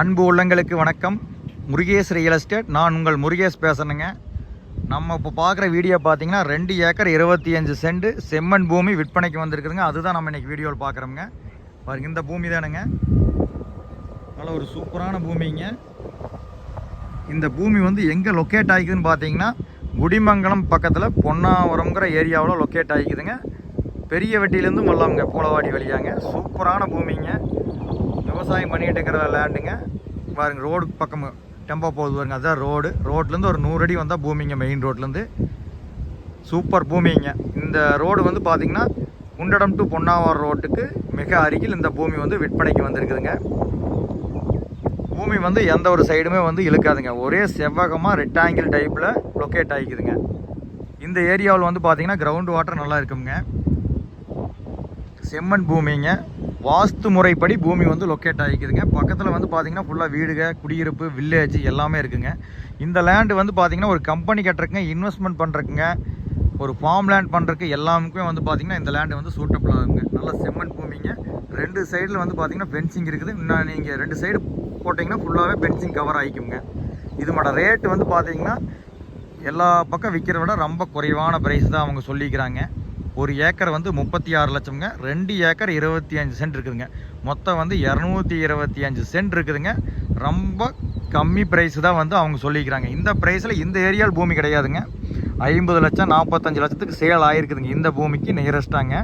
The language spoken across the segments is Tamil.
அன்பு உள்ளங்களுக்கு வணக்கம். Murugesh real estate. நான் உங்கள் முருகேஷ் பேசணுங்க நம்ம இப்போ பார்க்குற வீடியோ பார்த்தீங்கன்னா ரெண்டு ஏக்கர் இருபத்தி அஞ்சு சென்ட் செம்மண் பூமி விற்பனைக்கு வந்திருக்குதுங்க. அதுதான் நம்ம இன்றைக்கி வீடியோவில் பார்க்குறோங்க பாருங்க இந்த பூமி தானுங்க. நல்ல ஒரு சூப்பரான பூமிங்க. இந்த பூமி வந்து எங்கே லொக்கேட் ஆகிக்குதுன்னு பார்த்தீங்கன்னா குடிமங்கலம் பக்கத்தில் பொன்னாவரம்ங்கிற ஏரியாவில் லொக்கேட் ஆகிக்குதுங்க. பெரிய வெட்டியிலேருந்து வரலாமுங்க பூலவாடி வழியாங்க. சூப்பரான பூமிங்க. விவசாயம் பண்ணிகிட்டு இருக்கிற லேண்டுங்க பாருங்க ரோடு பக்கம் டெம்போ போகுது பாருங்க. அதுதான் ரோடு ரோட்லேருந்து ஒரு நூறு அடி வந்தால் பூமிங்க மெயின் ரோட்லேருந்து சூப்பர் பூமிங்க. இந்த ரோடு வந்து பார்த்தீங்கன்னா குண்டடம் டு பொன்னாவார் ரோட்டுக்கு மிக அருகில் இந்த பூமி வந்து விற்பனைக்கு வந்திருக்குதுங்க. பூமி வந்து எந்த ஒரு சைடுமே வந்து இழுக்காதுங்க. ஒரே செவ்வகமாக ரெக்டாங்கிள் டைப்பில் லொக்கேட் ஆகிக்குதுங்க இந்த ஏரியாவில் வந்து பார்த்தீங்கன்னா கிரவுண்ட் வாட்டர் நல்லா இருக்குங்க. செம்மண் பூமிங்க. வாஸ்து முறைப்படி பூமி வந்து லொக்கேட் ஆகிக்குதுங்க. பக்கத்தில் வந்து பார்த்தீங்கன்னா ஃபுல்லாக வீடுக குடியிருப்பு வில்லேஜ் எல்லாமே இருக்குங்க. இந்த லேண்டு வந்து பார்த்தீங்கன்னா ஒரு கம்பெனி கட்டுறக்குங்க இன்வெஸ்ட்மெண்ட் பண்ணுறதுக்குங்க ஒரு ஃபார்ம் லேண்ட் பண்ணுறக்கு எல்லாமுக்குமே வந்து பார்த்திங்கன்னா இந்த லேண்டு வந்து சூட்டபிள் ஆகுங்க. நல்ல செம்மண் பூமிங்க. ரெண்டு சைடில் வந்து பார்த்தீங்கன்னா ஃபென்சிங் இருக்குது. இன்னும் நீங்கள் ரெண்டு சைடு போட்டிங்கன்னா ஃபுல்லாகவே ஃபென்சிங் கவர் ஆகிக்குங்க. இதுமோட ரேட்டு வந்து பார்த்திங்கன்னா எல்லா பக்கம் விற்கிறத விட ரொம்ப குறைவான ப்ரைஸ் தான் அவங்க சொல்லிக்கிறாங்க. ஒரு ஏக்கர் வந்து முப்பத்தி ஆறு லட்சம்ங்க. ரெண்டு ஏக்கர் இருபத்தி அஞ்சு சென்ட் இருக்குதுங்க. மொத்தம் வந்து இரநூத்தி இருபத்தி அஞ்சு சென்ட் இருக்குதுங்க. ரொம்ப கம்மி ப்ரைஸ் தான் வந்து அவங்க சொல்லிக்கிறாங்க. இந்த ப்ரைஸில் இந்த ஏரியாவில் பூமி கிடையாதுங்க. ஐம்பது லட்சம் நாற்பத்தஞ்சு லட்சத்துக்கு சேல் ஆகிருக்குதுங்க இந்த பூமிக்கு நியரஸ்ட்டாங்க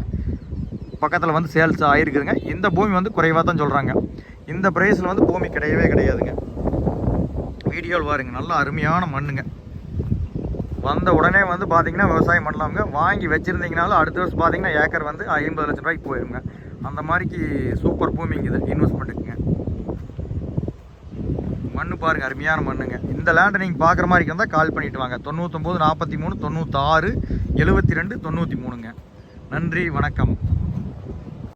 பக்கத்தில் வந்து சேல்ஸ் ஆகிருக்குதுங்க இந்த பூமி வந்து குறைவாக தான் சொல்கிறாங்க இந்த ப்ரைஸில் வந்து பூமி கிடையவே கிடையாதுங்க. வீடியோவில் பாருங்க. நல்ல அருமையான மண்ணுங்க. வந்த உடனே வந்து பார்த்தீங்கன்னா விவசாயம் பண்ணலாமுங்க. வாங்கி வச்சுருந்தீங்கனாலும் அடுத்த வருஷம் பார்த்தீங்கன்னா ஏக்கர் வந்து ஐம்பது லட்சம் ரூபாய்க்கு போயிருங்க. அந்த மாதிரிக்கு சூப்பர் பூமிங்க இது. இன்வெஸ்ட்மெண்ட்டுக்குங்க மண்ணு பாருங்க அருமையான மண்ணுங்க. இந்த லேண்டை நீங்கள் பார்க்குற மாதிரி இருந்தால் கால் பண்ணிட்டு வாங்க. தொண்ணூத்தொம்பது நாற்பத்தி மூணு தொண்ணூற்றாறு எழுபத்தி ரெண்டு தொண்ணூற்றி மூணுங்க. நன்றி வணக்கம்.